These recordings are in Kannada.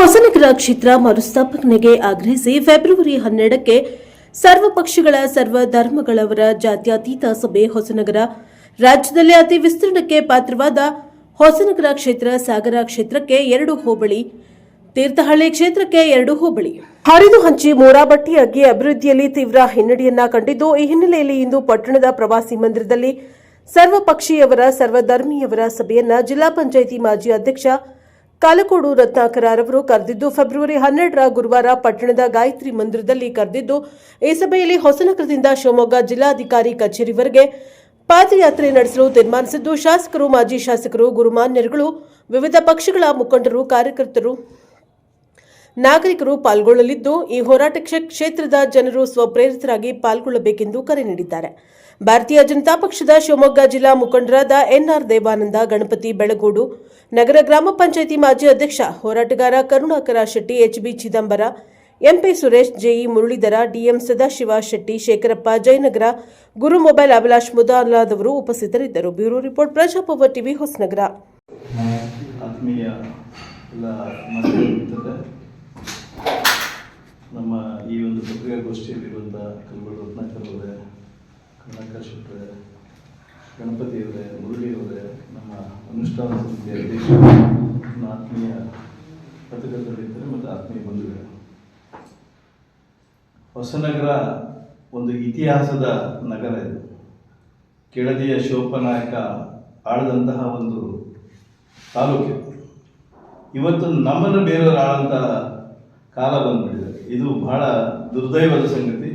ಹೊಸನಗರ ಕ್ಷೇತ್ರ ಮರುಸ್ಥಾಪನೆಗೆ ಆಗ್ರಹಿಸಿ ಫೆಬ್ರವರಿ ಹನ್ನೆರಡಕ್ಕೆ ಸರ್ವ ಪಕ್ಷಗಳ ಸರ್ವ ಧರ್ಮಗಳವರ ಜಾತ್ಯತೀತ ಸಭೆ ಹೊಸನಗರ. ರಾಜ್ಯದಲ್ಲಿ ಅತಿ ವಿಸ್ತೀರ್ಣಕ್ಕೆ ಪಾತ್ರವಾದ ಹೊಸನಗರ ಕ್ಷೇತ್ರ ಸಾಗರ ಕ್ಷೇತ್ರಕ್ಕೆ ಎರಡು ಹೋಬಳಿ, ತೀರ್ಥಹಳ್ಳಿ ಕ್ಷೇತ್ರಕ್ಕೆ ಎರಡು ಹೋಬಳಿ. ಹರಿದು ಹಂಚಿ ಮೂರಾಬಟ್ಟಿಯಾಗಿ ಅಭಿವೃದ್ಧಿಯಲ್ಲಿ ತೀವ್ರ ಹಿನ್ನಡೆಯನ್ನ ಕಂಡಿದ್ದು, ಈ ಹಿನ್ನೆಲೆಯಲ್ಲಿ ಇಂದು ಪಟ್ಟಣದ ಪ್ರವಾಸಿ ಮಂದಿರದಲ್ಲಿ ಸರ್ವಪಕ್ಷೀಯವರ ಸರ್ವಧರ್ಮೀಯವರ ಸಭೆಯನ್ನ ಜಿಲ್ಲಾ ಪಂಚಾಯಿತಿ ಮಾಜಿ ಅಧ್ಯಕ್ಷ ಕಾಲಕೋಡು ರತ್ನಾಕರವರು ಕರೆದಿದ್ದು, ಫೆಬ್ರವರಿ ಹನ್ನೆರಡರ ಗುರುವಾರ ಪಟ್ಟಣದ ಗಾಯತ್ರಿ ಮಂದಿರದಲ್ಲಿ ಕರೆದಿದ್ದು, ಈ ಸಭೆಯಲ್ಲಿ ಹೊಸನಗರದಿಂದ ಶಿವಮೊಗ್ಗ ಜಿಲ್ಲಾಧಿಕಾರಿ ಕಚೇರಿವರೆಗೆ ಪಾದಯಾತ್ರೆ ನಡೆಸಲು ತೀರ್ಮಾನಿಸಿದ್ದು, ಶಾಸಕರು, ಮಾಜಿ ಶಾಸಕರು, ಗುರುಮಾನ್ಯರುಗಳು, ವಿವಿಧ ಪಕ್ಷಗಳ ಮುಖಂಡರು, ಕಾರ್ಯಕರ್ತರು, ನಾಗರಿಕರು ಪಾಲ್ಗೊಳ್ಳಲಿದ್ದು, ಈ ಹೋರಾಟ ಕ್ಷೇ- ಕ್ಷೇತ್ರದ ಜನರು ಸ್ವಪ್ರೇರಿತರಾಗಿ ಪಾಲ್ಗೊಳ್ಳಬೇಕೆಂದು ಕರೆ ನೀಡಿದ್ದಾರೆ. ಭಾರತೀಯ ಜನತಾ ಪಕ್ಷದ ಶಿವಮೊಗ್ಗ ಜಿಲ್ಲಾ ಮುಖಂಡರಾದ ಎನ್ಆರ್ ದೇವಾನಂದ, ಗಣಪತಿ ಬೆಳಗೋಡು, ನಗರ ಗ್ರಾಮ ಪಂಚಾಯಿತಿ ಮಾಜಿ ಅಧ್ಯಕ್ಷ ಹೋರಾಟಗಾರ Karunakara Shetty, HB Chidambara, MP Suresh, JE Muralidhara, DM Sadashiva Shetty, Shekharappa Jayanagara, Guru mobile Abhilash ಮುದಾಲಾದವರು ಉಪಸ್ಥಿತರಿದ್ದರು. Bureau report Prajapower TV Hosanagara. ನಮ್ಮ ಈ ಒಂದು ಪತ್ರಿಕಾಗೋಷ್ಠಿಯಲ್ಲಿರುವಂಥ ಕಲ್ಬರ್ ರತ್ನಾಕರ್ ಅವರೇ ಶೆಟ್ಟರೆ ಗಣಪತಿ ಅವರೇ ನಮ್ಮ ಅನುಷ್ಠಾನ ಸಮಿತಿಯ ಅಧ್ಯಕ್ಷ ನನ್ನ ಆತ್ಮೀಯ ಪತ್ರಕರ್ತರಿದ್ದಾರೆ ಮತ್ತು ಆತ್ಮೀಯ ಬಂಧುಗಳೇ. ಹೊಸನಗರ ಒಂದು ಇತಿಹಾಸದ ನಗರ ಇದು. ಕೆಳದಿಯ ಶೋಪನಾಯಕ ಆಳದಂತಹ ಒಂದು ತಾಲೂಕು ಇವತ್ತು ನಮ್ಮನ್ನು ಬೇರೆಯವರು ಆಳಂತಹ ಕಾಲ ಬಂದ್ಬಿಟ್ಟಿದೆ. ಇದು ಬಹಳ ದುರ್ದೈವದ ಸಂಗತಿ.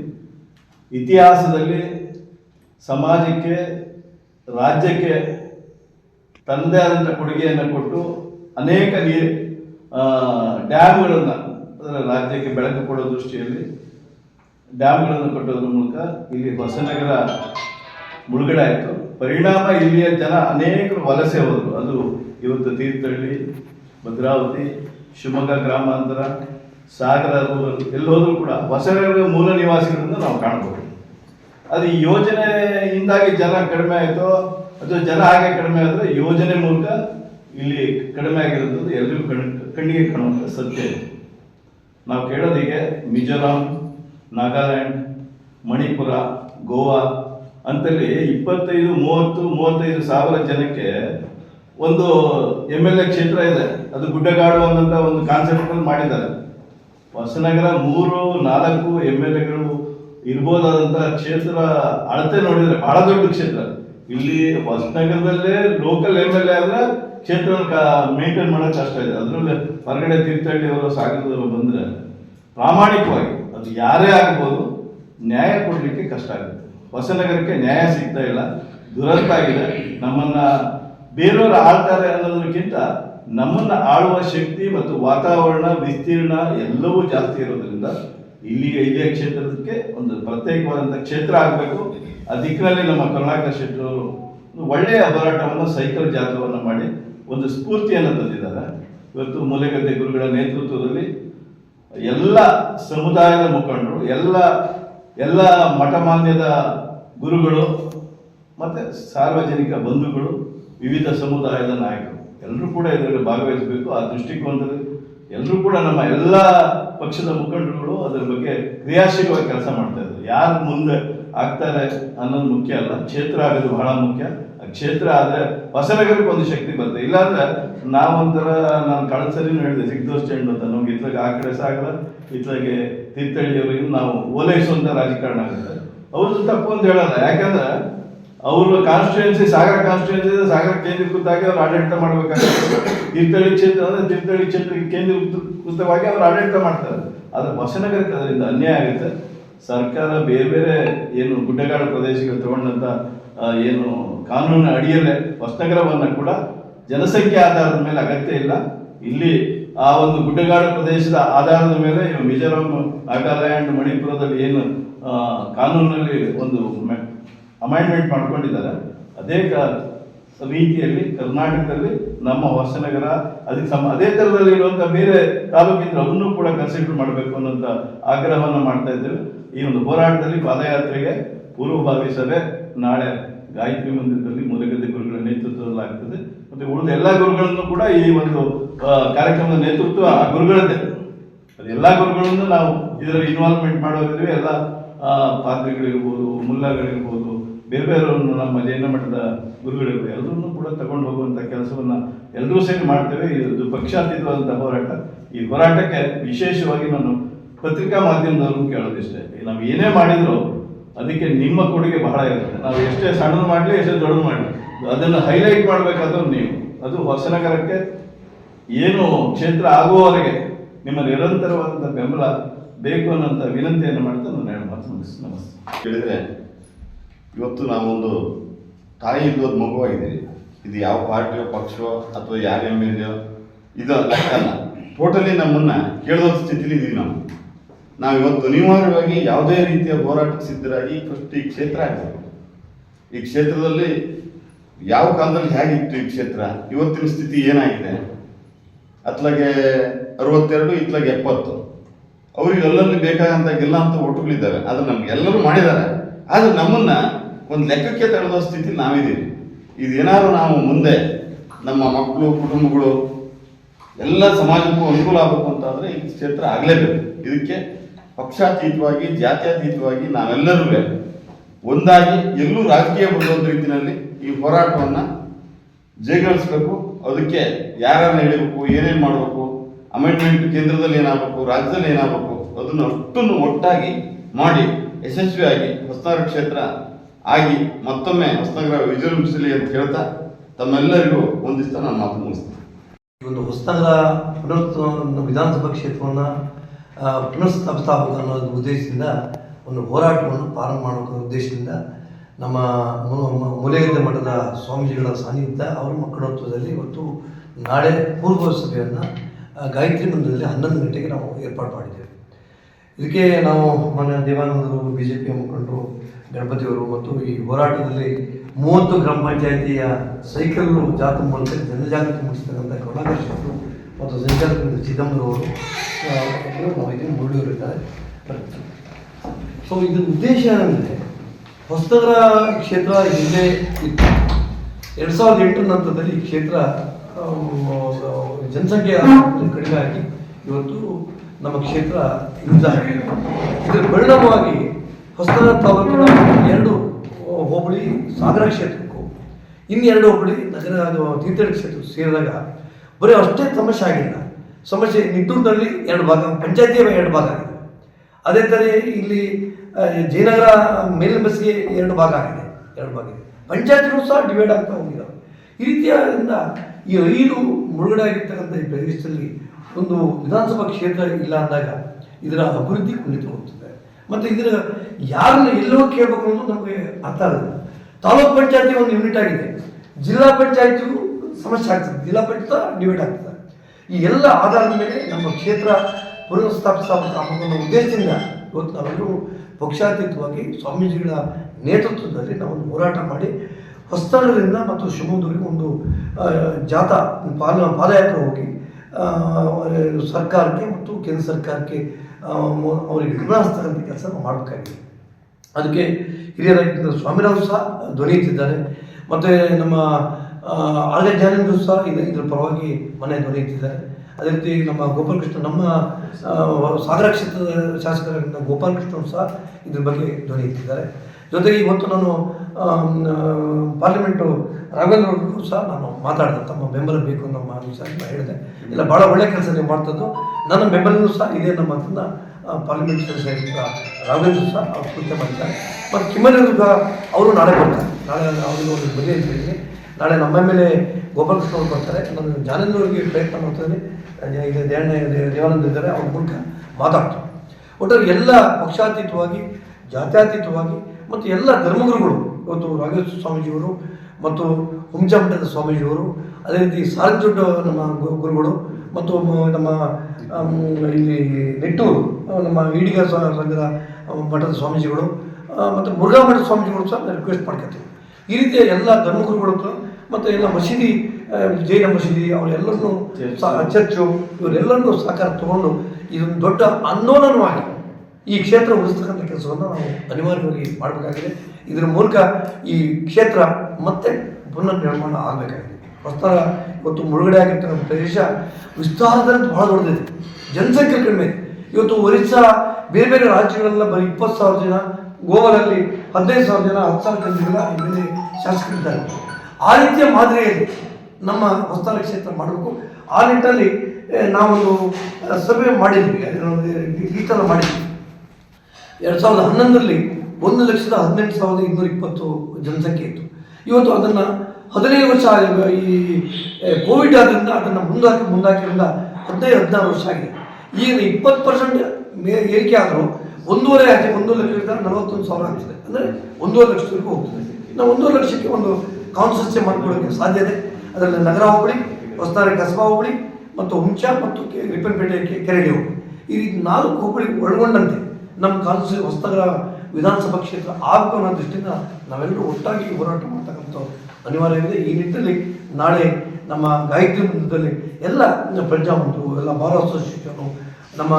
ಇತಿಹಾಸದಲ್ಲಿ ಸಮಾಜಕ್ಕೆ, ರಾಜ್ಯಕ್ಕೆ ತನ್ನದೇ ಆದಂಥ ಕೊಡುಗೆಯನ್ನು ಕೊಟ್ಟು ಅನೇಕ ನೀರು ಡ್ಯಾಮ್ಗಳನ್ನು ಅದರ ರಾಜ್ಯಕ್ಕೆ ಬೆಳಕು ಕೊಡೋ ದೃಷ್ಟಿಯಲ್ಲಿ ಡ್ಯಾಮ್ಗಳನ್ನು ಕಟ್ಟೋದ್ರ ಮೂಲಕ ಇಲ್ಲಿ ಹೊಸನಗರ ಮುಳುಗಡೆ ಆಯಿತು. ಪರಿಣಾಮ ಇಲ್ಲಿಯ ಜನ ಅನೇಕರು ವಲಸೆ ಹೋದರು. ಅದು ಇವತ್ತು ತೀರ್ಥಹಳ್ಳಿ, ಭದ್ರಾವತಿ, ಶಿವಮೊಗ್ಗ ಗ್ರಾಮಾಂತರ, ಸಾಗರ ಎಲ್ಲೋದ್ರು ಕೂಡ ಹೊಸನಗರದ ಮೂಲ ನಿವಾಸಿಗಳನ್ನು ನಾವು ಕಾಣ್ಬೋದು. ಅದು ಯೋಜನೆಯಿಂದಾಗಿ ಜನ ಕಡಿಮೆ ಆಯಿತು, ಅಥವಾ ಜನ ಹಾಗೆ ಕಡಿಮೆ ಆದರೆ ಯೋಜನೆ ಮೂಲಕ ಇಲ್ಲಿ ಕಡಿಮೆ ಆಗಿರೋದು ಎಲ್ಲರಿಗೂ ಕಣ್, ಕಣ್ಣಿಗೆ ಕಾಣುವಂಥ ಸತ್ಯ ನಾವು ಕೇಳೋದಿಗೆ ಮಿಜೋರಾಂ, ನಾಗಾಲ್ಯಾಂಡ್, ಮಣಿಪುರ, ಗೋವಾ, ಅಂತಲ್ಲಿ ಇಪ್ಪತ್ತೈದು, ಮೂವತ್ತು, ಮೂವತ್ತೈದು ಸಾವಿರ ಜನಕ್ಕೆ ಒಂದು ಎಂ ಎಲ್ ಎ ಕ್ಷೇತ್ರ ಇದೆ. ಅದು ಗುಡ್ಡಗಾಡು ಅನ್ನೋಂಥ ಒಂದು ಕಾನ್ಸೆಪ್ಟ್ ಮಾಡಿದ್ದಾರೆ. ಹೊಸನಗರ ಮೂರು, ನಾಲ್ಕು ಎಂ ಎಲ್ ಎಗಳು ಇರ್ಬೋದಾದಂಥ ಕ್ಷೇತ್ರ ಅಳತೆ ನೋಡಿದ್ರೆ ಬಹಳ ದೊಡ್ಡ ಕ್ಷೇತ್ರ. ಇಲ್ಲಿ ಹೊಸನಗರದಲ್ಲೇ ಲೋಕಲ್ ಎಂ ಎಲ್ ಎ ಆದ್ರೆ ಕ್ಷೇತ್ರ ಮೇಂಟೈನ್ ಮಾಡೋಕೆ ಕಷ್ಟ ಇದೆ. ಅದರಲ್ಲಿ ಹೊರಗಡೆ ತೀರ್ಥಹಳ್ಳಿ ಅವರು ಸಾಗರದವರು ಬಂದ್ರೆ ಪ್ರಾಮಾಣಿಕವಾಗಿ ಅದು ಯಾರೇ ಆಗ್ಬೋದು ನ್ಯಾಯ ಕೊಡಲಿಕ್ಕೆ ಕಷ್ಟ ಆಗುತ್ತೆ. ಹೊಸನಗರಕ್ಕೆ ನ್ಯಾಯ ಸಿಗ್ತಾ ಇಲ್ಲ, ದುರಂತ ಆಗಿದೆ. ನಮ್ಮನ್ನ ಬೇರೆಯವರು ಆಳ್ತಾರೆ ಅನ್ನೋದಕ್ಕಿಂತ ನಮ್ಮನ್ನ ಆಳುವ ಶಕ್ತಿ ಮತ್ತು ವಾತಾವರಣ, ವಿಸ್ತೀರ್ಣ ಎಲ್ಲವೂ ಜಾಸ್ತಿ ಇರೋದ್ರಿಂದ ಇಲ್ಲಿಗೆ ಇದೇ ಕ್ಷೇತ್ರಕ್ಕೆ ಒಂದು ಪ್ರತ್ಯೇಕವಾದಂಥ ಕ್ಷೇತ್ರ ಆಗಬೇಕು. ಆ ದಿಕ್ಕಿನಲ್ಲಿ ನಮ್ಮ ಕರ್ನಾಟಕ ಒಂದು ಒಳ್ಳೆಯ ಹೋರಾಟವನ್ನು ಸೈಕಲ್ ಜಾಥವನ್ನು ಮಾಡಿ ಒಂದು ಸ್ಫೂರ್ತಿಯನ್ನು ತಂದಿದ್ದಾರೆ. ಇವತ್ತು ಮೂಲೆಗದ್ದೆ ಗುರುಗಳ ನೇತೃತ್ವದಲ್ಲಿ ಎಲ್ಲ ಸಮುದಾಯದ ಮುಖಂಡರು, ಎಲ್ಲ ಎಲ್ಲ ಮಠಮಾನ್ಯದ ಗುರುಗಳು ಮತ್ತು ಸಾರ್ವಜನಿಕ ಬಂಧುಗಳು, ವಿವಿಧ ಸಮುದಾಯದ ನಾಯಕರು, ಎಲ್ಲರೂ ಕೂಡ ಇದರಲ್ಲಿ ಭಾಗವಹಿಸಬೇಕು. ಆ ದೃಷ್ಟಿಕೋನದಲ್ಲಿ ಎಲ್ಲರೂ ಕೂಡ ನಮ್ಮ ಎಲ್ಲ ಪಕ್ಷದ ಮುಖಂಡರುಗಳು ಅದರ ಬಗ್ಗೆ ಕ್ರಿಯಾಶೀಲವಾಗಿ ಕೆಲಸ ಮಾಡ್ತಾ ಇದ್ದಾರೆ. ಯಾರು ಮುಂದೆ ಆಗ್ತಾರೆ ಅನ್ನೋದು ಮುಖ್ಯ ಅಲ್ಲ. ಕ್ಷೇತ್ರ ಆಗೋದು ಬಹಳ ಮುಖ್ಯ. ಆ ಕ್ಷೇತ್ರ ಆದರೆ ಹೊಸನಗರಕ್ಕೆ ಒಂದು ಶಕ್ತಿ ಬರ್ತದೆ. ಇಲ್ಲಾಂದ್ರೆ ನಾವೊಂಥರ ನಾನು ಕಳೆದ ಸರಿನೂ ಹೇಳಿದೆ ಸಿಗ್ದೋಸ್ ಚೆಂಡು ಅಂತ. ನಮ್ಗೆ ಇತ್ಲಾಗೆ ಆ ಕಡೆ ಸಾಗರ ಇತ್ಲಾಗೆ ತೀರ್ಥಹಳ್ಳಿಯವರಿಗೆ ನಾವು ಓಲೈಸುವಂಥ ರಾಜಕಾರಣ ಆಗುತ್ತೆ ಅವ್ರದ್ದು ತಪ್ಪು ಅಂತ ಹೇಳಲ್ಲ. ಯಾಕಂದ್ರೆ ಅವರು ಕಾನ್ಸ್ಟಿಟ್ಯೂನ್ಸಿ ಸಾಗರ ಕಾನ್ಸ್ಟಿಟ್ಯೂನ್ಸಿ ಸಾಗರ ಕೇಂದ್ರೀಕೃತವಾಗಿ ಅವ್ರು ಆಡಳಿತ ಮಾಡಬೇಕಾಗುತ್ತೆ. ತೀರ್ಥಹಳ್ಳಿ ಕ್ಷೇತ್ರ ಅಂದ್ರೆ ತೀರ್ಥಹಳ್ಳಿ ಕ್ಷೇತ್ರಕ್ಕೆ ಕೇಂದ್ರೀಕೃತವಾಗಿ ಅವರು ಆಡಳಿತ ಮಾಡ್ತಾರೆ. ಆದ್ರೆ ಹೊಸನಗರಕ್ಕೆ ಅದರಿಂದ ಅನ್ಯಾಯ ಆಗುತ್ತೆ. ಸರ್ಕಾರ ಬೇರೆ ಬೇರೆ ಏನು ಗುಡ್ಡಗಾಡು ಪ್ರದೇಶಗಳು ತಗೊಂಡಂತ ಏನು ಕಾನೂನಿನ ಅಡಿಯಲ್ಲೇ ಹೊಸನಗರವನ್ನು ಕೂಡ ಜನಸಂಖ್ಯೆ ಆಧಾರದ ಮೇಲೆ ಅಗತ್ಯ ಇಲ್ಲ. ಇಲ್ಲಿ ಆ ಒಂದು ಗುಡ್ಡಗಾಡು ಪ್ರದೇಶದ ಆಧಾರದ ಮೇಲೆ ಮಿಜೋರಾಂ, ನಾಗಾಲ್ಯಾಂಡ್, ಮಣಿಪುರದಲ್ಲಿ ಏನು ಕಾನೂನಲ್ಲಿ ಒಂದು ಅಮೈಂಡ್ಮೆಂಟ್ ಮಾಡ್ಕೊಂಡಿದ್ದಾರೆ. ಅದೇ ರೀತಿಯಲ್ಲಿ ಕರ್ನಾಟಕದಲ್ಲಿ ನಮ್ಮ ಹೊಸನಗರ ಅದಕ್ಕೆ ಸಮ, ಅದೇ ಥರದಲ್ಲಿ ಇರುವಂಥ ಬೇರೆ ತಾಲೂಕಿದ್ರೆ ಅದನ್ನು ಕೂಡ ಕನ್ಸಿಡರ್ ಮಾಡಬೇಕು ಅನ್ನೋಂಥ ಆಗ್ರಹವನ್ನು ಮಾಡ್ತಾ ಇದ್ದೇವೆ. ಈ ಒಂದು ಹೋರಾಟದಲ್ಲಿ ಪಾದಯಾತ್ರೆಗೆ ಪೂರ್ವಭಾವಿ ಸಭೆ, ನಾಳೆ ಗಾಯತ್ರಿ ಮಂದಿರದಲ್ಲಿ ಮುಲಗದ್ದೆ ಗುರುಗಳ ನೇತೃತ್ವದಲ್ಲಿ ಆಗ್ತದೆ. ಮತ್ತೆ ಉಳಿದ ಎಲ್ಲ ಗುರುಗಳನ್ನು ಕೂಡ ಈ ಒಂದು ಕಾರ್ಯಕ್ರಮದ ನೇತೃತ್ವ ಆ ಗುರುಗಳದ್ದೇ. ಅದೆಲ್ಲ ಗುರುಗಳನ್ನು ನಾವು ಇದರಲ್ಲಿ ಇನ್ವಾಲ್ವ್ಮೆಂಟ್ ಮಾಡೋದಿದ್ವಿ ಎಲ್ಲ ಪಾತ್ರೆಗಳಿರ್ಬೋದು, ಮುಲ್ಲಗಳಿರ್ಬೋದು ಬೇರೆ ಬೇರೆಯವ್ರನ್ನು ನಮ್ಮ ಜೈನ ಮಠದ ಗುರುಗಳಿರ್ಬೋದು ಎಲ್ಲರನ್ನು ಕೂಡ ತಗೊಂಡು ಹೋಗುವಂಥ ಕೆಲಸವನ್ನು ಎಲ್ಲರೂ ಸೇರಿ ಮಾಡ್ತೇವೆ. ಇದು ಪಕ್ಷಾತೀತವಾದಂಥ ಹೋರಾಟ. ಈ ಹೋರಾಟಕ್ಕೆ ವಿಶೇಷವಾಗಿ ನಾನು ಪತ್ರಿಕಾ ಮಾಧ್ಯಮದವ್ರನ್ನು ಕೇಳೋದಿಷ್ಟೇ ನಾವು ಏನೇ ಮಾಡಿದರೂ ಅದಕ್ಕೆ ನಿಮ್ಮ ಕೊಡುಗೆ ಬಹಳ ಇರುತ್ತೆ. ನಾವು ಎಷ್ಟೇ ಸಣ್ಣದು ಮಾಡಲಿ, ಎಷ್ಟೇ ದೊಡ್ಡದು ಮಾಡಲಿ. ಅದನ್ನು ಹೈಲೈಟ್ ಮಾಡಬೇಕಾದ್ರೂ ನೀವು. ಅದು ಹೊಸನಗರಕ್ಕೆ ಏನು ಕ್ಷೇತ್ರ ಆಗುವವರೆಗೆ ನಿಮ್ಮ ನಿರಂತರವಾದಂಥ ಬೆಂಬಲ ಬೇಕು ಅನ್ನೋಂಥ ವಿನಂತಿಯನ್ನು ಮಾಡ್ತಾ ನಾನು ಎರಡು ಮಾತು ನಮಸ್ತೆ. ಹೇಳಿದ್ರೆ ಇವತ್ತು ನಾವೊಂದು ತಾಯಿ ಇದ್ದೋದು ಮಗುವಾಗಿದ್ದೀವಿ ಇದು ಯಾವ ಪಾರ್ಟಿಯೋ, ಪಕ್ಷವೋ, ಅಥವಾ ಯಾರ ಎಂ ಎಲ್ ಎ ಇದು ಅಲ್ಲ ಟೋಟಲಿ ನಮ್ಮನ್ನ ಕೇಳೋ ಸ್ಥಿತಿಲಿ ಇದೀವಿ ನಾವು. ನಾವು ಇವತ್ತು ಅನಿವಾರ್ಯವಾಗಿ ಯಾವುದೇ ರೀತಿಯ ಹೋರಾಟಕ್ಕೆ ಸಿದ್ಧರಾಗಿ ಫಸ್ಟ್ ಈ ಕ್ಷೇತ್ರ ಆಗಬೇಕು. ಈ ಕ್ಷೇತ್ರದಲ್ಲಿ ಯಾವ ಕಾಲದಲ್ಲಿ ಹೇಗಿತ್ತು ಈ ಕ್ಷೇತ್ರ? ಇವತ್ತಿನ ಸ್ಥಿತಿ ಏನಾಗಿದೆ? ಅತ್ಲಾಗೆ ಅರವತ್ತೆರಡು, ಇತ್ಲಾಗೆ ಎಪ್ಪತ್ತು. ಅವ್ರಿಗೆ ಅಲ್ಲಲ್ಲಿ ಬೇಕಾದಂತ ಗೆಲ್ಲ ಅಂತ ಒಟ್ಟುಗಳಿದ್ದಾವೆ. ಅದು ನಮ್ಗೆ ಎಲ್ಲರೂ ಮಾಡಿದ್ದಾರೆ. ಆದರೆ ನಮ್ಮನ್ನ ಒಂದು ಲೆಕ್ಕಕ್ಕೆ ತಳೆದ ಸ್ಥಿತಿ ನಾವಿದ್ದೀವಿ. ಇದೇನಾದ್ರು ನಾವು ಮುಂದೆ ನಮ್ಮ ಮಕ್ಕಳು, ಕುಟುಂಬಗಳು, ಎಲ್ಲ ಸಮಾಜಕ್ಕೂ ಅನುಕೂಲ ಆಗಬೇಕು ಅಂತಂದರೆ ಈ ಕ್ಷೇತ್ರ ಆಗಲೇಬೇಕು. ಇದಕ್ಕೆ ಪಕ್ಷಾತೀತವಾಗಿ, ಜಾತ್ಯತೀತವಾಗಿ ನಾವೆಲ್ಲರೂ ಒಂದಾಗಿ ಎಲ್ಲೂ ರಾಜಕೀಯ ಬರುವಂತ ರೀತಿಯಲ್ಲಿ ಈ ಹೋರಾಟವನ್ನು ಜಯಗಳಿಸ್ಬೇಕು. ಅದಕ್ಕೆ ಯಾರನ್ನು ಹಿಡಿಬೇಕು, ಏನೇನು ಮಾಡಬೇಕು ಅಮೆಂಡ್ಮೆಂಟ್ ಕೇಂದ್ರದಲ್ಲಿ ಏನಾಗಬೇಕು, ರಾಜ್ಯದಲ್ಲಿ ಏನಾಗಬೇಕು, ಅದನ್ನು ಅಷ್ಟನ್ನು ಒಟ್ಟಾಗಿ ಮಾಡಿ, ಯಶಸ್ವಿಯಾಗಿ ಹೊಸನಗರ ಕ್ಷೇತ್ರ ಆಗಿ ಮತ್ತೊಮ್ಮೆ ಹೊಸನಗರ ವಿಜೃಂಭಿಸಲಿ ಅಂತ ಹೇಳ್ತಾ ತಮ್ಮೆಲ್ಲರಿಗೂ ಒಂದಿಷ್ಟು ನಾನು ಮಾತು ಮುಗಿಸ್ತೇನೆ. ಈ ಒಂದು ಹೊಸನಗರ ಪುನರ್ ವಿಧಾನಸಭಾ ಕ್ಷೇತ್ರವನ್ನು ಪುನರ್ಸ್ಥಾಪಿಸಬೇಕು ಅನ್ನೋ ಉದ್ದೇಶದಿಂದ ಒಂದು ಹೋರಾಟವನ್ನು ಪ್ರಾರಂಭ ಮಾಡೋ ಉದ್ದೇಶದಿಂದ ನಮ್ಮ ಮು- ಮು- ಮಠದ ಸ್ವಾಮೀಜಿಗಳ ಸಾನ್ನಿಧ್ಯ ಅವರ ಮಕ್ಕಳತ್ವದಲ್ಲಿ ಇವತ್ತು ನಾಳೆ ಪೂರ್ವ ಸಭೆಯನ್ನು ಗಾಯತ್ರಿ ಮಂದಿರದಲ್ಲಿ ಹನ್ನೊಂದು ಗಂಟೆಗೆ ನಾವು ಏರ್ಪಾಡು ಮಾಡಿದ್ದೇವೆ. ಇದಕ್ಕೆ ನಾವು ಮಾನ್ಯ ದೇವಾನಂದರು ಬಿ ಜೆ ಪಿಯ ಮುಖಂಡರು, ಗಣಪತಿಯವರು ಮತ್ತು ಈ ಹೋರಾಟದಲ್ಲಿ ಮೂವತ್ತು ಗ್ರಾಮ ಪಂಚಾಯಿತಿಯ ಸೈಕಲ್ ಜಾತು ಮೂಲಕ ಜನಜಾಗೃತಿ ಮೂಡಿಸ್ತಕ್ಕಂಥ ಕರುಣಾಕರ್ಷಕರು ಮತ್ತು ಸಂಚಾಲಕ ಚಿದಂಬರವರು ಇದನ್ನು ಮುರುಳಿಯವರಿದ್ದಾರೆ ಸೊ ಇದ್ರ ಉದ್ದೇಶ ಏನಂದರೆ ಹೊಸದರ ಕ್ಷೇತ್ರ ಹಿಂದೆ ಇತ್ತು. ಎರಡು ಸಾವಿರದ ಎಂಟು ನಂತರದಲ್ಲಿ ಈ ಕ್ಷೇತ್ರ ಜನಸಂಖ್ಯೆ ಕಡಿಮೆ ಆಗಿ ಇವತ್ತು ನಮ್ಮ ಕ್ಷೇತ್ರ ಯೂಸ್ ಇದರ ಪರಿಣಾಮವಾಗಿ ಹೊಸನಗರ ತಾಲೂಕಿನ ಎರಡು ಹೋಬಳಿ ಸಾಗರ ಕ್ಷೇತ್ರಕ್ಕೂ, ಇನ್ನೆರಡು ಹೋಬಳಿ ನಗರ ತೀರ್ಥಹಳ್ಳಿ ಕ್ಷೇತ್ರ ಸೇರಿದಾಗ ಬರೀ ಅಷ್ಟೇ ಸಮಸ್ಯೆ ಆಗಿಲ್ಲ. ಸಮಸ್ಯೆ ನಿಟ್ಟೂರಿನಲ್ಲಿ ಎರಡು ಭಾಗ ಪಂಚಾಯತಿಯ ಎರಡು ಭಾಗ ಆಗಿದೆ. ಅದೇ ಥರ ಇಲ್ಲಿ ಜಯನಗರ ಮೇಲಿನ ಬಸ್ಗೆ ಎರಡು ಭಾಗ ಆಗಿದೆ, ಎರಡು ಭಾಗ ಇದೆ. ಪಂಚಾಯತ್ಗಳು ಸಹ ಡಿವೈಡ್ ಆಗ್ತಾ ಹೋಗಿದ್ದಾವೆ ಈ ರೀತಿಯಾದಿಂದ ಈ ಐದು ಮುಳುಗಡೆ ಈ ಪ್ರದೇಶದಲ್ಲಿ ಒಂದು ವಿಧಾನಸಭಾ ಕ್ಷೇತ್ರ ಇಲ್ಲ ಅಂದಾಗ ಇದರ ಅಭಿವೃದ್ಧಿ ಕುಂಠಿತ ಹೋಗ್ತದೆ ಮತ್ತು ಇದರ ಯಾರನ್ನ ಎಲ್ಲೋ ಕೇಳಬೇಕು ಅನ್ನೋದು ನಮಗೆ ಅರ್ಥ ಆಗುತ್ತೆ ತಾಲೂಕ್ ಪಂಚಾಯತಿ ಒಂದು ಯೂನಿಟ್ ಆಗಿದೆ. ಜಿಲ್ಲಾ ಪಂಚಾಯತಿ ಸಮಸ್ಯೆ ಆಗ್ತದೆ. ಜಿಲ್ಲಾ ಪಂಚಾಯತ್ ಡಿವೈಡ್ ಆಗ್ತದೆ. ಈ ಎಲ್ಲ ಆಧಾರದ ಮೇಲೆ ನಮ್ಮ ಕ್ಷೇತ್ರ ಪುನರ್ಸ್ಥಾಪಿಸಬೇಕು ಅನ್ನೋ ಉದ್ದೇಶದಿಂದ ಇವತ್ತು ನಾವೆಲ್ಲರೂ ಪಕ್ಷಾತೀತವಾಗಿ ಸ್ವಾಮೀಜಿಗಳ ನೇತೃತ್ವದಲ್ಲಿ ನಾವು ಹೋರಾಟ ಮಾಡಿ ಹೊಸನಗರದಿಂದ ಮತ್ತು ಶಿವಮೊಗ್ಗದವರೆಗೆ ಒಂದು ಜಾಥಾ ಪಾದ ಪಾದಯಾತ್ರೆ ಹೋಗಿ ಸರ್ಕಾರಕ್ಕೆ ಮತ್ತು ಕೇಂದ್ರ ಸರ್ಕಾರಕ್ಕೆ ಅವರಿಗೆ ಗಮನ ಹರಿಸ್ತಕ್ಕಂಥ ಕೆಲಸ ಮಾಡಬೇಕಾಗಿದೆ. ಅದಕ್ಕೆ ಹಿರಿಯರಾಗಿದ್ದ ಸ್ವಾಮಿರಾವ್ ಸಹ ಧ್ವನಿ ಮತ್ತು ನಮ್ಮ ಆಳ್ಗೆ ಜಾನಂದ್ರು ಸಹ ಇದು ಇದರ ಪರವಾಗಿ ಮನೆ ಧ್ವನಿ ಅದೇ ರೀತಿ ನಮ್ಮ ಗೋಪಾಲಕೃಷ್ಣ, ನಮ್ಮ ಸಾಗರ ಕ್ಷೇತ್ರದ ಶಾಸಕರಾಗಿದ್ದ ಗೋಪಾಲಕೃಷ್ಣ ಸಹ ಇದ್ರ ಬಗ್ಗೆ ಧ್ವನಿ ಜೊತೆಗೆ ಇವತ್ತು ನಾನು ಪಾರ್ಲಿಮೆಂಟು ರಾಘವೇಂದ್ರ ಅವ್ರಿಗೂ ಸಹ ನಾನು ಮಾತಾಡಿದೆ, ತಮ್ಮ ಬೆಂಬಲ ಬೇಕು ನಮ್ಮ ಮಾ- ವಿಚಾರ ನಾನು ಹೇಳಿದೆ. ಇಲ್ಲ ಭಾಳ ಒಳ್ಳೆಯ ಕೆಲಸ ನೀವು ಮಾಡ್ತದ್ದು. ನನ್ನ ಬೆಂಬಲವೂ ಸಹ ಇದೆ ನಮ್ಮ ಪಾರ್ಲಿಮೆಂಟ್ ಸದಸ್ಯರಾಗಿದ್ದ ರಾಘವೇಂದ್ರ ಸಹ ಅವ್ರು ಕೃತ್ಯ ಮಾಡಿದ್ದಾರೆ. ಮತ್ತು ಕಿಮ್ಮನೂರ್ಗ ಅವರು ನಾಳೆ ಬರ್ತಾರೆ. ನಾಳೆ ಅವ್ರಿಗೆ ಒಂದು ಬನ್ನಿ ಅಂತ ಹೇಳಿ ನಾಳೆ ನಮ್ಮ ಮೇಲೆ ಗೋಪಾಲಕೃಷ್ಣ ಅವರು ಬರ್ತಾರೆ. ನಾನು ಜಾನೇಂದ್ರ ಅವರಿಗೆ ಪ್ರಯತ್ನ ಮಾಡ್ತೀನಿ ಈಗ ದೇವಣ್ಣ ದೇವಾನಂದ ಇದ್ದಾರೆ, ಅವ್ರ ಮೂಲಕ ಮಾತಾಡ್ತಾರೆ ಒಟ್ಟಾರೆ ಎಲ್ಲ ಪಕ್ಷಾತೀತವಾಗಿ, ಜಾತ್ಯತೀತವಾಗಿ ಮತ್ತು ಎಲ್ಲ ಧರ್ಮಗುರುಗಳು ಇವತ್ತು ರಾಘವೇಶ್ವರ ಸ್ವಾಮೀಜಿಯವರು ಮತ್ತು ಹುಂಚಮಠದ ಸ್ವಾಮೀಜಿಯವರು ಅದೇ ರೀತಿ ಸಾರಜುಡ್ಡ ನಮ್ಮ ಗುರುಗಳು ಮತ್ತು ನಮ್ಮ ಇಲ್ಲಿ ನೆಟ್ಟೂರು ನಮ್ಮ ಈಡಿಗ ಸಂಘದ ಮಠದ ಸ್ವಾಮೀಜಿಗಳು ಮತ್ತು ಮುರುಘಾ ಮಠದ ಸ್ವಾಮೀಜಿಗಳು ಸಹ ರಿಕ್ವೆಸ್ಟ್ ಮಾಡ್ಕೊತೀವಿ ಈ ರೀತಿಯ ಎಲ್ಲ ಧರ್ಮಗುರುಗಳು ಹತ್ರ ಮತ್ತು ಎಲ್ಲ ಮಸೀದಿ ಜೈನ ಮಸೀದಿ ಅವರೆಲ್ಲರನ್ನೂ ಸಹ ಚರ್ಚು ಇವರೆಲ್ಲರನ್ನೂ ಸಹಕಾರ ತಗೊಂಡು ಇದೊಂದು ದೊಡ್ಡ ಆಂದೋಲನವಾಗಿ ಈ ಕ್ಷೇತ್ರ ಉಳಿಸ್ತಕ್ಕಂಥ ಕೆಲಸವನ್ನು ನಾವು ಅನಿವಾರ್ಯವಾಗಿ ಮಾಡಬೇಕಾಗಿದೆ. ಇದರ ಮೂಲಕ ಈ ಕ್ಷೇತ್ರ ಮತ್ತೆ ಪುನರ್ ನಿರ್ಮಾಣ ಆಗಬೇಕಾಗಿದೆ. ಹೊಸ್ತರ ಇವತ್ತು ಮುಳುಗಡೆ ಆಗಿರ್ತಕ್ಕಂಥ ಪ್ರದೇಶ ವಿಸ್ತಾರದಲ್ಲಿ ಬಹಳ ದೊಡ್ಡದಿದೆ. ಜನಸಂಖ್ಯೆ ಕಡಿಮೆ. ಇವತ್ತು ಒರಿಸ್ಸಾ ಬೇರೆ ಬೇರೆ ರಾಜ್ಯಗಳೆಲ್ಲ ಬರೀ ಇಪ್ಪತ್ತು ಸಾವಿರ ಜನ, ಗೋವಾದಲ್ಲಿ ಹದಿನೈದು ಸಾವಿರ ಜನ, ಹತ್ತು ಸಾವಿರ ಜನರಿಗೆಲ್ಲ ಎಂ ಶಾಸಕರಿದ್ದಾರೆ. ಆ ರೀತಿಯ ಮಾದರಿಯಲ್ಲಿ ನಮ್ಮ ಹೊಸ್ತಾರ ಕ್ಷೇತ್ರ ಮಾಡಬೇಕು. ಆ ನಿಟ್ಟಿನಲ್ಲಿ ನಾವೊಂದು ಸರ್ವೆ ಮಾಡಿದ್ವಿ. ಈ ಥರ ಮಾಡಿದ್ವಿ. ಎರಡು ಸಾವಿರದ ಹನ್ನೊಂದರಲ್ಲಿ ಒಂದು ಲಕ್ಷದ ಹದಿನೆಂಟು ಸಾವಿರದ ಇನ್ನೂರ ಇಪ್ಪತ್ತು ಜನಸಂಖ್ಯೆ ಇತ್ತು. ಇವತ್ತು ಅದನ್ನು ಹದಿನೈದು ವರ್ಷ ಈ ಕೋವಿಡ್ ಆದ್ದರಿಂದ ಅದನ್ನು ಮುಂದಾಕಿ ಮುಂದಾಕಿರಿಂದ ಹದಿನೈದು, ಹದಿನಾರು ವರ್ಷ ಆಗಿದೆ. ಈಗ ಇಪ್ಪತ್ತು ಪರ್ಸೆಂಟ್ ಮೇ, ಏರಿಕೆ ಆದರೂ ಒಂದೂವರೆ ಆಗಿ ಒಂದು ಲಕ್ಷದಿಂದ ನಲವತ್ತೊಂದು ಸಾವಿರ ಆಗ್ತದೆ. ಅಂದರೆ ಒಂದೂವರೆ ಲಕ್ಷದವರೆಗೂ ಹೋಗ್ತದೆ. ನಾವು ಒಂದೂವರೆ ಲಕ್ಷಕ್ಕೆ ಒಂದು ಕಾನ್ಸಸ್ಯ ಮಾಡಿಕೊಳ್ಳೋಕ್ಕೆ ಸಾಧ್ಯತೆ ಅದರಲ್ಲಿ ನಗರ ಹೋಬಳಿ ಹೊಸದಾರಿ ಕಸಬಾ ಹೋಬಳಿ, ಮತ್ತು ಹುಂಚ ಮತ್ತು ರಿಪ್ಪನ್ಪೇಟೆ ಕೆ- ಕೆರೆಡಿ ಹೋಬಳಿ. ಈ ರೀತಿ ನಾಲ್ಕು ಹೋಬಳಿ ಒಳಗೊಂಡಂತೆ. ನಮ್ಮ ಕಾಲು ಹೊಸನಗರ ವಿಧಾನಸಭಾ ಕ್ಷೇತ್ರ ಆಗಬೇಕು ಅನ್ನೋ ದೃಷ್ಟಿಯಿಂದ ನಾವೆಲ್ಲರೂ ಒಟ್ಟಾಗಿ ಹೋರಾಟ ಮಾಡ್ತಕ್ಕಂಥ ಅನಿವಾರ್ಯ ಇದೆ. ಈ ನಿಟ್ಟಿನಲ್ಲಿ ನಾಳೆ ನಮ್ಮ ಗಾಯತ್ರಿ ಮಂದಿರದಲ್ಲಿ ಎಲ್ಲ ಪ್ರಜಾಮಂತ್ರು ಎಲ್ಲ ಬಾರ್ ಅಸೋಸಿಯೇಷನು ನಮ್ಮ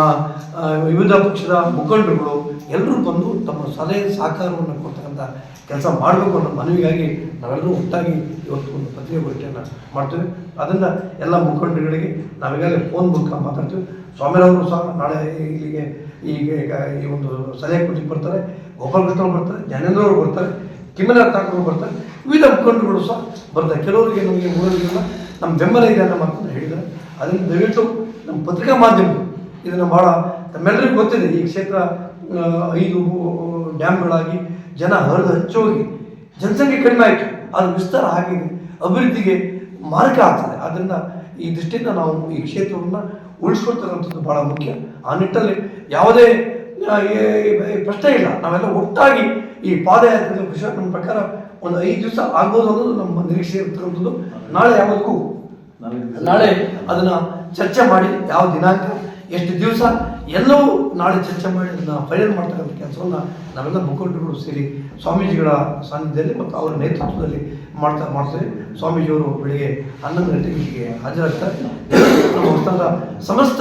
ವಿವಿಧ ಪಕ್ಷದ ಮುಖಂಡರುಗಳು ಎಲ್ಲರೂ ಬಂದು ತಮ್ಮ ಸಲಹೆ ಸಹಕಾರವನ್ನು ಕೊಡ್ತಕ್ಕಂಥ ಕೆಲಸ ಮಾಡಬೇಕು ಅನ್ನೋ ಮನವಿಗಾಗಿ ನಾವೆಲ್ಲರೂ ಒಟ್ಟಾಗಿ ಇವತ್ತು ಒಂದು ಪತ್ರಿಕಾಗೋಷ್ಠಿಯನ್ನು ಮಾಡ್ತೇವೆ. ಅದನ್ನು ಎಲ್ಲ ಮುಖಂಡರುಗಳಿಗೆ ನಾವೀಗಾಗಲೇ ಫೋನ್ ಮೂಲಕ ಮಾತಾಡ್ತೀವಿ. ಸ್ವಾಮಿರವರು ಸಹ ನಾಳೆ ಇಲ್ಲಿಗೆ ಈಗ ಈಗ ಈ ಒಂದು ಸಲಹೆ ಕೊಡ್ಲಿಕ್ಕೆ ಬರ್ತಾರೆ ಗೋಪಾಲಕೃಷ್ಣ ಬರ್ತಾರೆ ಜ್ಞಾನೇಂದ್ರವರು ಬರ್ತಾರೆ ಕಿಮ್ಮನಾಥ್ ಠಾಕೂರ್ ಬರ್ತಾರೆ, ವಿವಿಧ ಮುಖಂಡರುಗಳು ಸಹ ಬರ್ತಾರೆ. ಕೆಲವರಿಗೆ ನಮಗೆ ಮೂವರಿಗೆಲ್ಲ ನಮ್ಮ ಬೆಂಬಲ ಇದೆ ಅನ್ನೋ ಮಾತನ್ನು ಹೇಳಿದ್ದಾರೆ. ಅದರಿಂದ ದಯವಿಟ್ಟು ನಮ್ಮ ಪತ್ರಿಕಾ ಮಾಧ್ಯಮಗಳು ಇದನ್ನು ಭಾಳ ತಮ್ಮೆಲ್ಲರಿಗೂ ಗೊತ್ತಿದೆ. ಈ ಕ್ಷೇತ್ರ ಐದು ಡ್ಯಾಮ್ಗಳಾಗಿ ಜನ ಹರಿದು ಹಚ್ಚೋಗಿ ಜನಸಂಖ್ಯೆ ಕಡಿಮೆ ಆಯಿತು. ಅದು ವಿಸ್ತಾರ ಆಗಿದೆ. ಅಭಿವೃದ್ಧಿಗೆ ಮಾರ್ಗ ಆಗ್ತದೆ. ಆದ್ದರಿಂದ ಈ ದೃಷ್ಟಿಯಿಂದ ನಾವು ಈ ಕ್ಷೇತ್ರವನ್ನು ಉಳಿಸ್ಕೊಳ್ತಕ್ಕಂಥದ್ದು ಭಾಳ ಮುಖ್ಯ. ಆ ನಿಟ್ಟಲ್ಲಿ ಯಾವುದೇ ಪ್ರಶ್ನೆ ಇಲ್ಲ. ನಾವೆಲ್ಲ ಒಟ್ಟಾಗಿ ಈ ಪಾದಯಾತ್ರೆ ವಿಷಯ ನಮ್ಮ ಪ್ರಕಾರ ಒಂದು ಐದು ದಿವಸ ಆಗ್ಬೋದು ಅನ್ನೋದು ನಮ್ಮ ನಿರೀಕ್ಷೆ ಇರ್ತಕ್ಕಂಥದ್ದು. ನಾಳೆ ಯಾವುದಕ್ಕೂ ನಾಳೆ ಅದನ್ನ ಚರ್ಚೆ ಮಾಡಿ ಯಾವ ದಿನಾಂಕ ಎಷ್ಟು ದಿವಸ ಎಲ್ಲವೂ ನಾಳೆ ಚರ್ಚೆ ಮಾಡಿ ಅದನ್ನ ಫೈನಲ್ ಮಾಡ್ತಕ್ಕಂಥ ಕೆಲಸವನ್ನು ನಾವೆಲ್ಲ ಮುಖಂಡರುಗಳು ಸೇರಿ ಸ್ವಾಮೀಜಿಗಳ ಸಾನ್ನಿಧ್ಯದಲ್ಲಿ ಮತ್ತು ಅವರ ನೇತೃತ್ವದಲ್ಲಿ ಮಾಡ್ತಾ ಮಾಡ್ತೇವೆ. ಸ್ವಾಮೀಜಿಯವರು ಬೆಳಿಗ್ಗೆ ಹನ್ನೊಂದು ಗಂಟೆಗೆ ಇಲ್ಲಿಗೆ ಹಾಜರಾಗ್ತಾರೆ. ನಮ್ಮ ಸ್ಥಳದ ಸಮಸ್ತ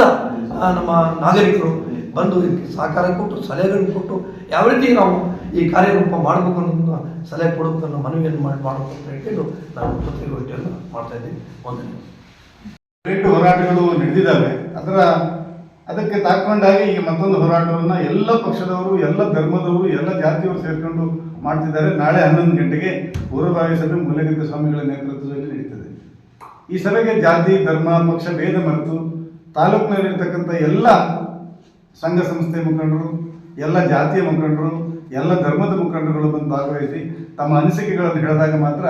ನಮ್ಮ ನಾಗರಿಕರು ಬಂದು ಇದಕ್ಕೆ ಸಹಕಾರ ಕೊಟ್ಟು, ಸಲಹೆಗಳನ್ನು ಕೊಟ್ಟು ಯಾವ ರೀತಿ ನಾವು ಈ ಕಾರ್ಯರೂಪ ಮಾಡಬೇಕು ಅನ್ನೋದನ್ನ ಸಲಹೆ ಕೊಡೋದನ್ನು ಮನವಿಯನ್ನು ಮಾಡಿ ಮಾಡಬೇಕು ಅಂತ ಹೇಳ್ಕೊಂಡು ನಾವು ಪತ್ರಿಕಾಗೋಷ್ಠಿಯನ್ನು ಮಾಡ್ತಾ ಇದ್ದೀವಿ ಒಂದನೇ ಹೋರಾಟಗಳು ನಡೆದಿದ್ದಾವೆ. ಅದರ ಅದಕ್ಕೆ ತಾಕೊಂಡಾಗಿ ಈಗ ಮತ್ತೊಂದು ಹೋರಾಟವನ್ನ ಎಲ್ಲ ಪಕ್ಷದವರು, ಎಲ್ಲ ಧರ್ಮದವರು, ಎಲ್ಲ ಜಾತಿಯವರು ಸೇರ್ಕೊಂಡು ಮಾಡ್ತಿದ್ದಾರೆ. ನಾಳೆ ಹನ್ನೊಂದು ಗಂಟೆಗೆ ಪೂರ್ವಭಾವಿ ಸಭೆ ಮೂಲಗಿದ್ದ ಸ್ವಾಮಿಗಳ ನೇತೃತ್ವದಲ್ಲಿ ನಡೀತದೆ. ಈ ಸಭೆಗೆ ಜಾತಿ, ಧರ್ಮ, ಪಕ್ಷ, ಭೇದ ಮರೆತು ತಾಲೂಕಿನಲ್ಲಿರ್ತಕ್ಕಂಥ ಎಲ್ಲ ಸಂಘ ಸಂಸ್ಥೆ ಮುಖಂಡರು, ಎಲ್ಲ ಜಾತಿಯ ಮುಖಂಡರು, ಎಲ್ಲ ಧರ್ಮದ ಮುಖಂಡರುಗಳು ಬಂದು ಭಾಗವಹಿಸಿ ತಮ್ಮ ಅನಿಸಿಕೆಗಳನ್ನು ಹೇಳಿದಾಗ ಮಾತ್ರ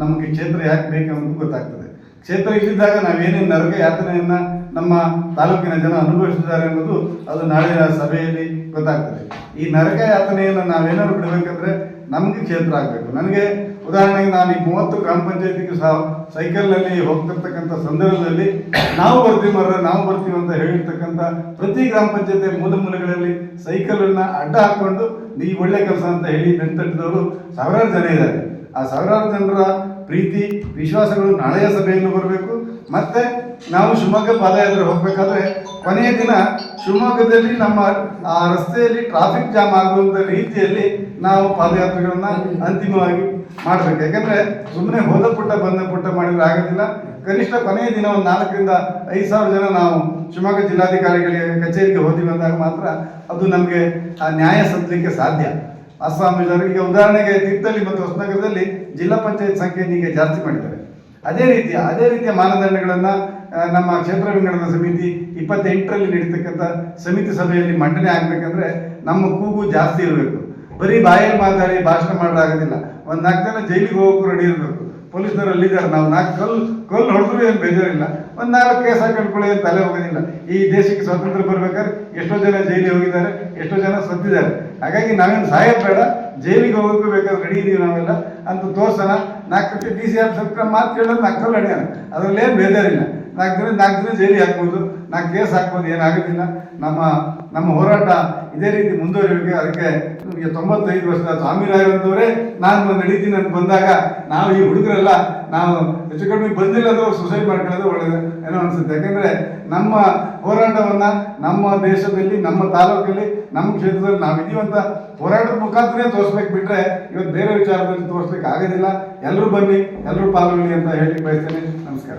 ನಮಗೆ ಕ್ಷೇತ್ರ ಯಾಕೆ ಬೇಕು ಅನ್ನೋದು ಗೊತ್ತಾಗ್ತದೆ. ಕ್ಷೇತ್ರ ಇಲ್ಲಿದ್ದಾಗ ನಾವೇನೇನು ನರಕ ಯಾತನೆಯನ್ನ ನಮ್ಮ ತಾಲೂಕಿನ ಜನ ಅನುಭವಿಸಿದ್ದಾರೆ ಅನ್ನೋದು ಅದು ನಾಳಿನ ಸಭೆಯಲ್ಲಿ ಗೊತ್ತಾಗ್ತದೆ. ಈ ನರಕ ಯಾತನೆಯನ್ನು ನಾವೇನಾದ್ರು ಬಿಡಬೇಕಂದ್ರೆ ನಮಗೆ ಕ್ಷೇತ್ರ ಆಗಬೇಕು. ನನಗೆ ಉದಾಹರಣೆಗೆ ನಾನು ಈ ಮೂವತ್ತು ಗ್ರಾಮ ಪಂಚಾಯತಿಗೆ ಸಹ ಸೈಕಲ್ನಲ್ಲಿ ಹೋಗ್ತಿರ್ತಕ್ಕಂಥ ಸಂದರ್ಭದಲ್ಲಿ ನಾವು ಬರ್ತೀವಿ ಮರ ನಾವು ಬರ್ತೀವಿ ಅಂತ ಹೇಳಿರ್ತಕ್ಕಂಥ ಪ್ರತಿ ಗ್ರಾಮ ಪಂಚಾಯತಿ ಮೂಲ ಮೂಲೆಗಳಲ್ಲಿ ಸೈಕಲನ್ನು ಅಡ್ಡ ಹಾಕೊಂಡು ಈ ಒಳ್ಳೆ ಕೆಲಸ ಅಂತ ಹೇಳಿ ಬೆಂತಟ್ಟಿದವರು ಸಾವಿರಾರು ಜನ ಇದ್ದಾರೆ. ಆ ಸಾವಿರಾರು ಜನರ ಪ್ರೀತಿ, ವಿಶ್ವಾಸಗಳು ನಾಳೆಯ ಸಭೆಯನ್ನು ಬರಬೇಕು. ಮತ್ತೆ ನಾವು ಶಿವಮೊಗ್ಗ ಪಾದಯಾತ್ರೆ ಹೋಗ್ಬೇಕಾದ್ರೆ ಕೊನೆಯ ದಿನ ಶಿವಮೊಗ್ಗದಲ್ಲಿ ನಮ್ಮ, ಆ ರಸ್ತೆಯಲ್ಲಿ ಟ್ರಾಫಿಕ್ ಜಾಮ್ ಆಗುವಂತ ರೀತಿಯಲ್ಲಿ ನಾವು ಪಾದಯಾತ್ರೆಗಳನ್ನ ಅಂತಿಮವಾಗಿ ಮಾಡ್ಬೇಕು. ಯಾಕಂದ್ರೆ ಸುಮ್ಮನೆ ಹೋದ ಪುಟ್ಟ ಬಂದ ಪುಟ್ಟ ಮಾಡಿದ್ರೆ ಆಗೋದಿಲ್ಲ. ಕನಿಷ್ಠ ಕೊನೆಯ ದಿನ ಒಂದು ನಾಲ್ಕರಿಂದ ಐದು ಸಾವಿರ ಜನ ನಾವು ಶಿವಮೊಗ್ಗ ಜಿಲ್ಲಾಧಿಕಾರಿಗಳಿಗೆ ಕಚೇರಿಗೆ ಹೋದ್ವಿ ಅಂದಾಗ ಮಾತ್ರ ಅದು ನಮಗೆ, ಆ ನ್ಯಾಯ ಸಲ್ಲಲಿಕ್ಕೆ ಸಾಧ್ಯ. ಅಸ್ಸಾಂ ಈಗ ಉದಾಹರಣೆಗೆ ತೀರ್ಥಹಳ್ಳಿ ಮತ್ತು ಹೊಸನಗರದಲ್ಲಿ ಜಿಲ್ಲಾ ಪಂಚಾಯತ್ ಸಂಖ್ಯೆಯನ್ನು ಈಗ ಜಾಸ್ತಿ ಮಾಡಿದ್ದಾರೆ. ಅದೇ ರೀತಿ, ಅದೇ ರೀತಿಯ ಮಾನದಂಡಗಳನ್ನ ನಮ್ಮ ಕ್ಷೇತ್ರ ವಿಂಗಡಣಾ ಸಮಿತಿ ಇಪ್ಪತ್ತೆಂಟರಲ್ಲಿ ನಡೀತಕ್ಕಂಥ ಸಮಿತಿ ಸಭೆಯಲ್ಲಿ ಮಂಡನೆ ಆಗಬೇಕಂದ್ರೆ ನಮ್ಮ ಕೂಗು ಜಾಸ್ತಿ ಇರಬೇಕು. ಬರೀ ಬಾಯಲ್ಲಿ ಮಾತಾಡಿ ಭಾಷಣ ಮಾಡೋದಾಗೋದಿಲ್ಲ ಒಂದು ನಾಲ್ಕು ಜನ ಜೈಲಿಗೆ ಹೋಗೋಕ್ಕೂ ರೆಡಿ ಇರಬೇಕು. ಪೊಲೀಸ್ನವರು ಅಲ್ಲಿದ್ದಾರೆ. ನಾವು ನಾಲ್ಕು ಕಲ್ಲು ಕಲ್ಲು ಹೊಡೆದ್ರು ಏನು ಬೇಜಾರಿಲ್ಲ. ಒಂದು ನಾಲ್ಕು ಕೇಸ್ ಹಾಕೊಂಡ್ಕೊಳ್ಳಿ ಏನು ತಲೆ ಹೋಗೋದಿಲ್ಲ. ಈ ದೇಶಕ್ಕೆ ಸ್ವಾತಂತ್ರ್ಯ ಬರ್ಬೇಕಾದ್ರೆ ಎಷ್ಟೋ ಜನ ಜೈಲಿಗೆ ಹೋಗಿದ್ದಾರೆ, ಎಷ್ಟೋ ಜನ ಸತ್ತಿದ್ದಾರೆ. ಹಾಗಾಗಿ ನಾವೇನು ಸಹಾಯ ಬೇಡ. ಜೈಲಿಗೆ ಹೋಗೋಕ್ಕೂ ಬೇಕಾದ್ರೆ ರೆಡಿ ಇದೀವಿ ನಾವೆಲ್ಲ. ಅಂತ ತೋರ್ಸೋಣ ನಾಲ್ಕು ಡಿ ಸಿ ಆಫ್ ಸರ್ಕಾರ ಮಾತು ಕೇಳೋದು ನಾಲ್ಕು ಕಲ್ಲು ಅಡಿಯೋಣ ಅದರಲ್ಲೇನು ಬೇಜಾರಿಲ್ಲ. ನಾಲ್ಕು ದಿನ ನಾಲ್ಕು ದಿನ ಜೈಲಿಗೆ ಹಾಕ್ಬೋದು. ನಾ ಕೇಸ್ ಹಾಕ್ಬೋದು, ಏನಾಗೋದಿಲ್ಲ. ನಮ್ಮ ನಮ್ಮ ಹೋರಾಟ ಇದೇ ರೀತಿ ಮುಂದುವರಿಯೋಕ್ಕೆ ಅದಕ್ಕೆ ನಮಗೆ ತೊಂಬತ್ತೈದು ವರ್ಷದ ಸ್ವಾಮಿರಾಯರವರೇ ನಾನು ನಡೀತೀನಿ ಅಂತ ಬಂದಾಗ ನಾವು ಈ ಹುಡುಗರೆಲ್ಲ ನಾವು ಹೆಚ್ಚು ಕಡಿಮೆ ಬಂದಿಲ್ಲ ಅಂದ್ರೆ ಸುಸೈಡ್ ಮಾಡ್ಕೊಳ್ಳೋದು ಒಳ್ಳೆಯದು ಏನೋ ಅನಿಸುತ್ತೆ. ಯಾಕೆಂದರೆ ನಮ್ಮ ಹೋರಾಟವನ್ನು ನಮ್ಮ ದೇಶದಲ್ಲಿ, ನಮ್ಮ ತಾಲೂಕಲ್ಲಿ, ನಮ್ಮ ಕ್ಷೇತ್ರದಲ್ಲಿ ನಾವು ಇದೀವಂತ ಹೋರಾಟದ ಮುಖಾಂತರ ತೋರಿಸ್ಬೇಕು ಬಿಟ್ಟರೆ ಇವತ್ತು ಬೇರೆ ವಿಚಾರದಲ್ಲಿ ತೋರಿಸ್ಲಿಕ್ಕೆ ಆಗೋದಿಲ್ಲ. ಎಲ್ಲರೂ ಬನ್ನಿ, ಎಲ್ಲರೂ ಪಾಲ್ಗೊಳ್ಳಿ ಅಂತ ಹೇಳಿ ಬಯಸ್ತೇನೆ. ನಮಸ್ಕಾರ.